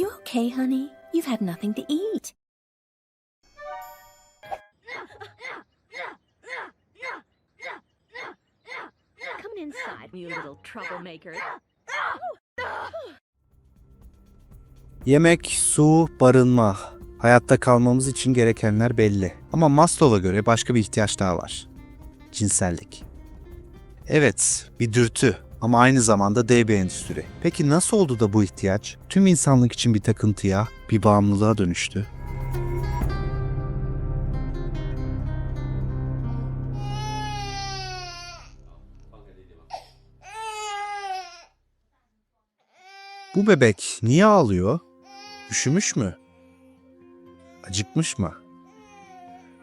you okay, honey? You've had nothing to eat. Come inside, you little troublemaker. Yemek, su, barınma. Hayatta kalmamız için gerekenler belli. Ama Maslow'a göre başka bir ihtiyaç daha var. Cinsellik. Evet, bir dürtü ama aynı zamanda bir endüstri. Peki nasıl oldu da bu ihtiyaç tüm insanlık için bir takıntıya, bir bağımlılığa dönüştü? Bu bebek niye ağlıyor? Üşümüş mü? Acıkmış mı?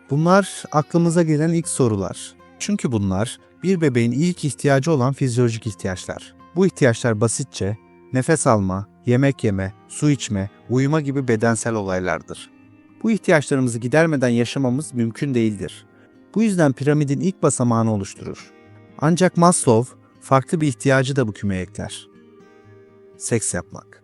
Bunlar aklımıza gelen ilk sorular. Çünkü bunlar bir bebeğin ilk ihtiyacı olan fizyolojik ihtiyaçlar. Bu ihtiyaçlar basitçe nefes alma, yemek yeme, su içme, uyuma gibi bedensel olaylardır. Bu ihtiyaçlarımızı gidermeden yaşamamız mümkün değildir. Bu yüzden piramidin ilk basamağını oluşturur. Ancak Maslow farklı bir ihtiyacı da bu kümeye ekler. Seks yapmak.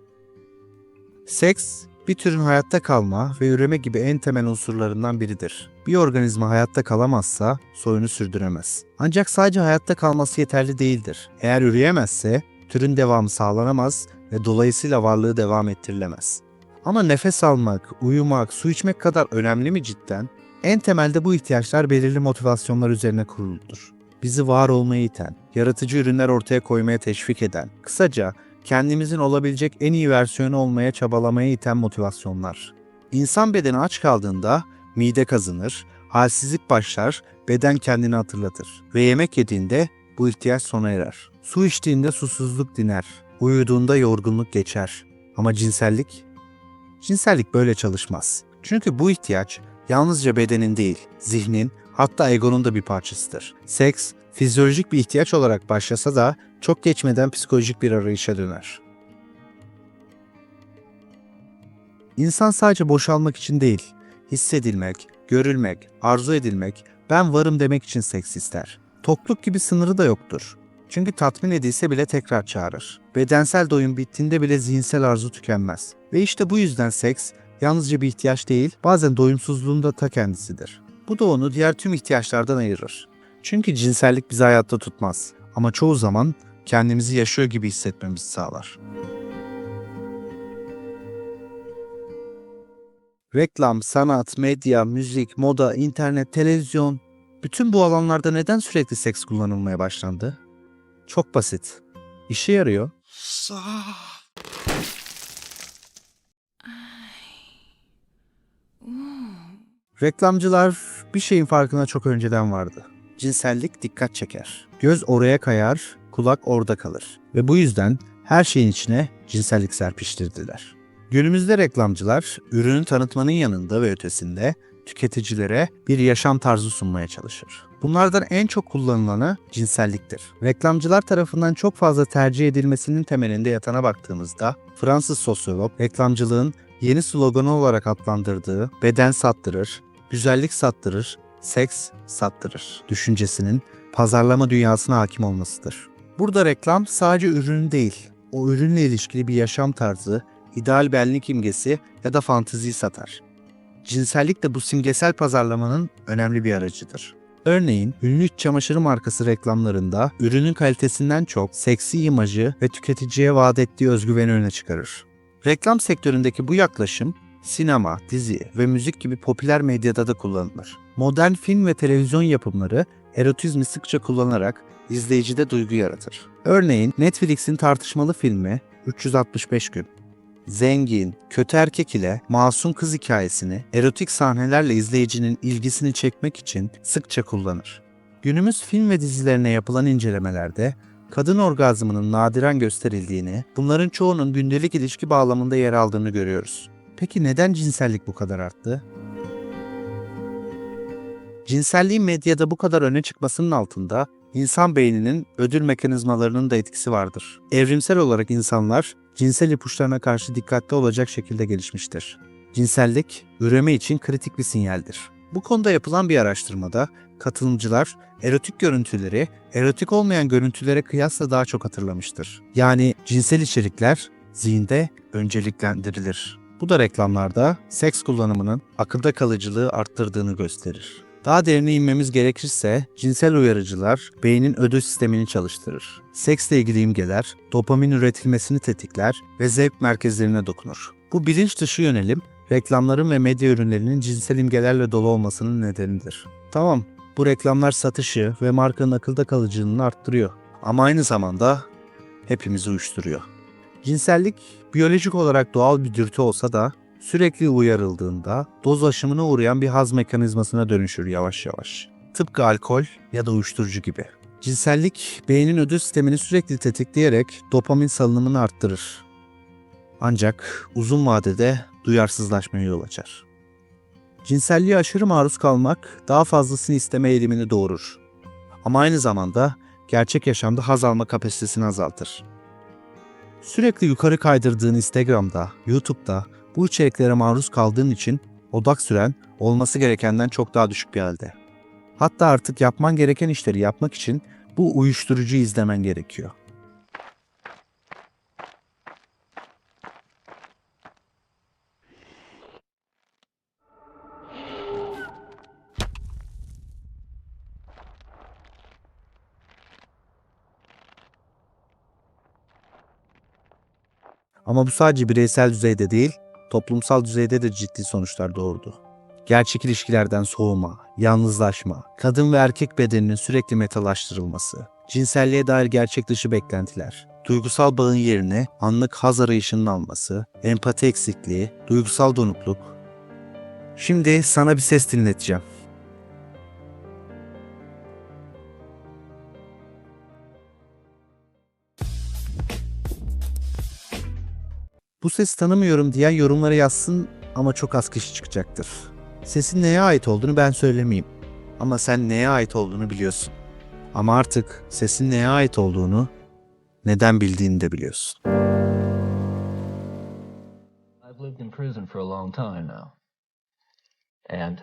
Seks, bir türün hayatta kalma ve üreme gibi en temel unsurlarından biridir. Bir organizma hayatta kalamazsa soyunu sürdüremez. Ancak sadece hayatta kalması yeterli değildir. Eğer üreyemezse türün devamı sağlanamaz ve dolayısıyla varlığı devam ettirilemez. Ama nefes almak, uyumak, su içmek kadar önemli mi cidden? En temelde bu ihtiyaçlar belirli motivasyonlar üzerine kuruludur. Bizi var olmaya iten, yaratıcı ürünler ortaya koymaya teşvik eden, kısaca kendimizin olabilecek en iyi versiyonu olmaya çabalamaya iten motivasyonlar. İnsan bedeni aç kaldığında mide kazınır, halsizlik başlar, beden kendini hatırlatır ve yemek yediğinde bu ihtiyaç sona erer. Su içtiğinde susuzluk diner, uyuduğunda yorgunluk geçer. Ama cinsellik? Cinsellik böyle çalışmaz. Çünkü bu ihtiyaç yalnızca bedenin değil, zihnin, hatta egonun da bir parçasıdır. Seks, fizyolojik bir ihtiyaç olarak başlasa da çok geçmeden psikolojik bir arayışa döner. İnsan sadece boşalmak için değil, hissedilmek, görülmek, arzu edilmek, ben varım demek için seks ister. Tokluk gibi sınırı da yoktur. Çünkü tatmin edilse bile tekrar çağırır. Bedensel doyum bittiğinde bile zihinsel arzu tükenmez. Ve işte bu yüzden seks yalnızca bir ihtiyaç değil, bazen doyumsuzluğun da ta kendisidir. Bu da onu diğer tüm ihtiyaçlardan ayırır. Çünkü cinsellik bizi hayatta tutmaz ama çoğu zaman kendimizi yaşıyor gibi hissetmemizi sağlar. Reklam, sanat, medya, müzik, moda, internet, televizyon bütün bu alanlarda neden sürekli seks kullanılmaya başlandı? Çok basit. İşe yarıyor. Reklamcılar bir şeyin farkına çok önceden vardı. Cinsellik dikkat çeker. Göz oraya kayar, kulak orada kalır. Ve bu yüzden her şeyin içine cinsellik serpiştirdiler. Günümüzde reklamcılar ürünü tanıtmanın yanında ve ötesinde tüketicilere bir yaşam tarzı sunmaya çalışır. Bunlardan en çok kullanılanı cinselliktir. Reklamcılar tarafından çok fazla tercih edilmesinin temelinde yatana baktığımızda Fransız sosyolog reklamcılığın yeni sloganı olarak adlandırdığı beden sattırır, güzellik sattırır, seks sattırır düşüncesinin pazarlama dünyasına hakim olmasıdır. Burada reklam sadece ürün değil, o ürünle ilişkili bir yaşam tarzı, ideal benlik imgesi ya da fanteziyi satar. Cinsellik de bu simgesel pazarlamanın önemli bir aracıdır. Örneğin ünlü iç çamaşırı markası reklamlarında ürünün kalitesinden çok seksi imajı ve tüketiciye vaat ettiği özgüveni öne çıkarır. Reklam sektöründeki bu yaklaşım sinema, dizi ve müzik gibi popüler medyada da kullanılır. Modern film ve televizyon yapımları erotizmi sıkça kullanarak izleyicide duygu yaratır. Örneğin Netflix'in tartışmalı filmi 365 gün. Zengin, kötü erkek ile masum kız hikayesini erotik sahnelerle izleyicinin ilgisini çekmek için sıkça kullanır. Günümüz film ve dizilerine yapılan incelemelerde kadın orgazmının nadiren gösterildiğini, bunların çoğunun gündelik ilişki bağlamında yer aldığını görüyoruz. Peki neden cinsellik bu kadar arttı? Cinselliğin medyada bu kadar öne çıkmasının altında insan beyninin ödül mekanizmalarının da etkisi vardır. Evrimsel olarak insanlar cinsel ipuçlarına karşı dikkatli olacak şekilde gelişmiştir. Cinsellik, üreme için kritik bir sinyaldir. Bu konuda yapılan bir araştırmada katılımcılar erotik görüntüleri erotik olmayan görüntülere kıyasla daha çok hatırlamıştır. Yani cinsel içerikler zihinde önceliklendirilir. Bu da reklamlarda seks kullanımının akılda kalıcılığı arttırdığını gösterir. Daha derine inmemiz gerekirse cinsel uyarıcılar beynin ödül sistemini çalıştırır. Seksle ilgili imgeler dopamin üretilmesini tetikler ve zevk merkezlerine dokunur. Bu bilinç dışı yönelim reklamların ve medya ürünlerinin cinsel imgelerle dolu olmasının nedenidir. Tamam, bu reklamlar satışı ve markanın akılda kalıcılığını arttırıyor. Ama aynı zamanda hepimizi uyuşturuyor. Cinsellik biyolojik olarak doğal bir dürtü olsa da sürekli uyarıldığında doz aşımına uğrayan bir haz mekanizmasına dönüşür yavaş yavaş. Tıpkı alkol ya da uyuşturucu gibi. Cinsellik beynin ödül sistemini sürekli tetikleyerek dopamin salınımını arttırır. Ancak uzun vadede duyarsızlaşmaya yol açar. Cinselliğe aşırı maruz kalmak daha fazlasını isteme eğilimini doğurur. Ama aynı zamanda gerçek yaşamda haz alma kapasitesini azaltır. Sürekli yukarı kaydırdığın Instagram'da, YouTube'da bu içeriklere maruz kaldığın için odak süren olması gerekenden çok daha düşük bir halde. Hatta artık yapman gereken işleri yapmak için bu uyuşturucuyu izlemen gerekiyor. Ama bu sadece bireysel düzeyde değil, toplumsal düzeyde de ciddi sonuçlar doğurdu. Gerçek ilişkilerden soğuma, yalnızlaşma, kadın ve erkek bedeninin sürekli metalaştırılması, cinselliğe dair gerçek dışı beklentiler, duygusal bağın yerine anlık haz arayışının alması, empati eksikliği, duygusal donukluk. Şimdi sana bir ses dinleteceğim. Bu sesi tanımıyorum diyen yorumlara yazsın ama çok az kişi çıkacaktır. Sesin neye ait olduğunu ben söylemeyeyim. Ama sen neye ait olduğunu biliyorsun. Ama artık sesin neye ait olduğunu neden bildiğini de biliyorsun. I've lived in prison for a long time now. And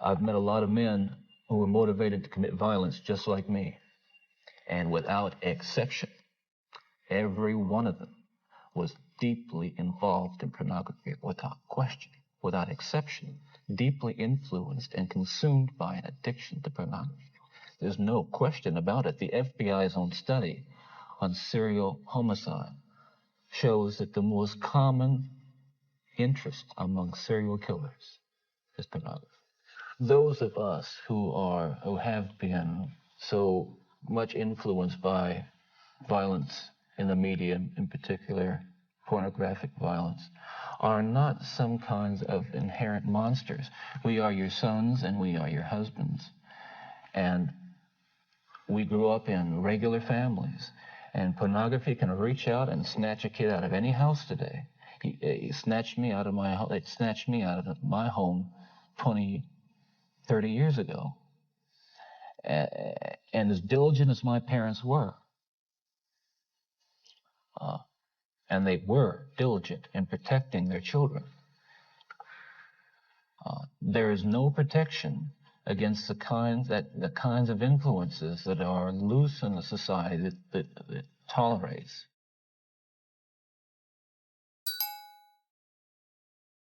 I've met a lot of men who were motivated to commit violence just like me. And without exception, every one of them was deeply involved in pornography without question, without exception, deeply influenced and consumed by an addiction to pornography. There's no question about it. The FBI's own study on serial homicide shows that the most common interest among serial killers is pornography. Those of us who are who have been so much influenced by violence in the media, in particular pornographic violence, are not some kinds of inherent monsters. We are your sons and we are your husbands. And we grew up in regular families. And pornography can reach out and snatch a kid out of any house today. He snatched me out of my it snatched me out of my home 20, 30 years ago. And as diligent as my parents were, uh, and they were diligent in protecting their children, uh, there is no protection against the kinds that the kinds of influences that are loose in a society that, that, that tolerates